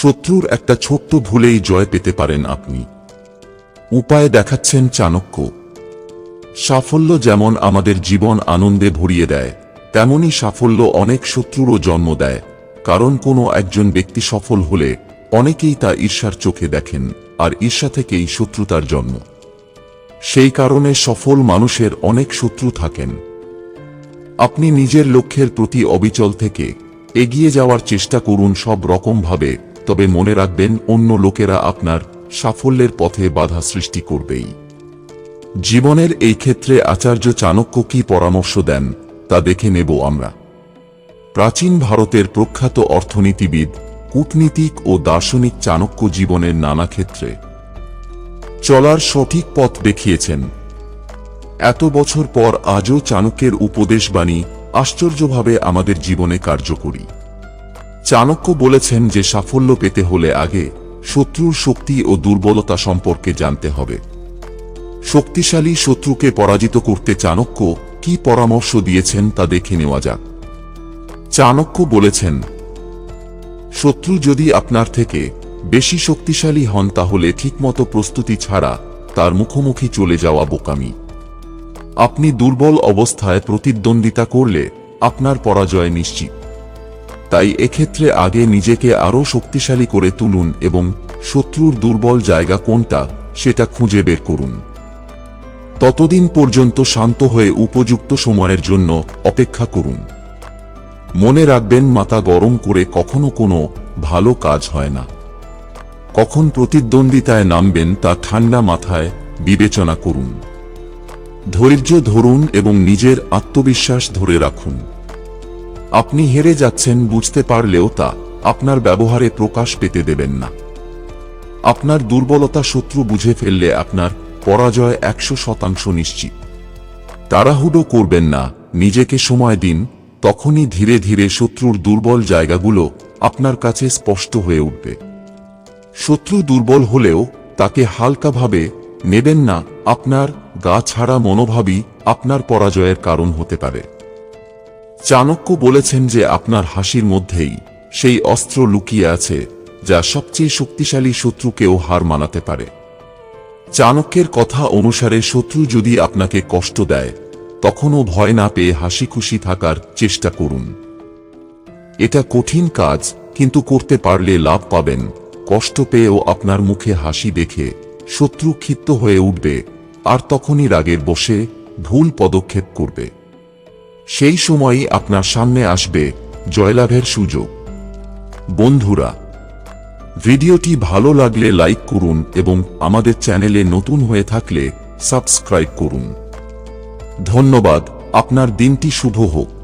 শত্রুর একটা ছোট্ট ভুলেই জয় পেতে পারেন আপনি। উপায় দেখাচ্ছেন চাণক্য। সাফল্য যেমন আমাদের জীবন আনন্দে ভরিয়ে দেয়, তেমনি সাফল্য অনেক শত্রুরও জন্ম দেয়, কারণ কোনো একজন ব্যক্তি সফল হলে অনেকেই তা ঈর্ষার চোখে দেখেন, আর ঈর্ষা থেকেই শত্রুতার জন্ম। সেই কারণে সফল মানুষের অনেক শত্রু থাকেন। আপনি নিজের লক্ষ্যের প্রতি অবিচল থেকে এগিয়ে যাওয়ার চেষ্টা করুন সব রকমভাবে তবে মনে রাখবেন, অন্য লোকেরা আপনার সাফল্যের পথে বাধা সৃষ্টি করবেই। জীবনের এই ক্ষেত্রে আচার্য চাণক্য কি পরামর্শ দেন, তা দেখে নেব আমরা। প্রাচীন ভারতের প্রখ্যাত অর্থনীতিবিদ, কূটনীতিক ও দার্শনিক চাণক্য জীবনের নানা ক্ষেত্রে। চলার সঠিক পথ দেখিয়েছেন। এত বছর পর আজও চাণক্যের উপদেশবাণী আশ্চর্যভাবে আমাদের জীবনে কার্যকরী। চাণক্য বলেছেন যে সাফল্য পেতে হলে আগে শত্রুর শক্তি ও দুর্বলতা সম্পর্কে জানতে হবে। শক্তিশালী শত্রুকে পরাজিত করতে চাণক্য কি পরামর্শ দিয়েছেন তা দেখে নেওয়া যাক। চাণক্য বলেছেন, শত্রু যদি আপনার থেকে বেশি শক্তিশালী হন তাহলে ঠিকমতো প্রস্তুতি ছাড়া তার মুখোমুখি চলে যাওয়া বোকামি। আপনি দুর্বল অবস্থায় প্রতিদ্বন্দ্বিতা করলে আপনার পরাজয় নিশ্চিত। তাই এক্ষেত্রে আগে নিজেকে আরও শক্তিশালী করে তুলুন এবং শত্রুর দুর্বল জায়গা কোনটা, সেটা খুঁজে বের করুন। ততদিন পর্যন্ত শান্ত হয়ে উপযুক্ত সময়ের জন্য অপেক্ষা করুন। মনে রাখবেন, মাথা গরম করে কখনো কোনো ভালো কাজ হয় না। কখন প্রতিদ্বন্দ্বিতায় নামবেন তা ঠান্ডা মাথায় বিবেচনা করুন। ধৈর্য ধরুন এবং নিজের আত্মবিশ্বাস ধরে রাখুন। আপনি হেরে যাচ্ছেন বুঝতে পারলেও তা আপনার ব্যবহারে প্রকাশ পেতে দেবেন না। আপনার দুর্বলতা শত্রু বুঝে ফেললে আপনার পরাজয় একশো শতাংশ নিশ্চিত। তাড়াহুড়ো করবেন না, নিজেকে সময় দিন, তখনই ধীরে ধীরে শত্রুর দুর্বল জায়গাগুলো আপনার কাছে স্পষ্ট হয়ে উঠবে। শত্রু দুর্বল হলেও তাকে হালকাভাবে নেবেন না, আপনার গা ছাড়া মনোভাবই আপনার পরাজয়ের কারণ হতে পারে। চাণক্য বলেছেন যে আপনার হাসির মধ্যেই সেই অস্ত্র লুকিয়ে আছে যা সবচেয়ে শক্তিশালী শত্রুকেও হার মানাতে পারে। চাণক্যের কথা অনুসারে শত্রু যদি আপনাকে কষ্ট দেয়, তখনও ভয় না পেয়ে হাসি খুশি থাকার চেষ্টা করুন। এটা কঠিন কাজ, কিন্তু করতে পারলে লাভ পাবেন। কষ্ট পেয়েও আপনার মুখে হাসি দেখে শত্রু ক্ষিপ্ত হয়ে উঠবে, আর তখনই রাগের বসে ভুল পদক্ষেপ করবে। সেই সময়ই আপনার সামনে আসবে জয়লাভের সুযোগ। বন্ধুরা, ভিডিওটি ভালো লাগলে লাইক করুন এবং আমাদের চ্যানেলে নতুন হয়ে থাকলে সাবস্ক্রাইব করুন। ধন্যবাদ, আপনার দিনটি শুভ হোক।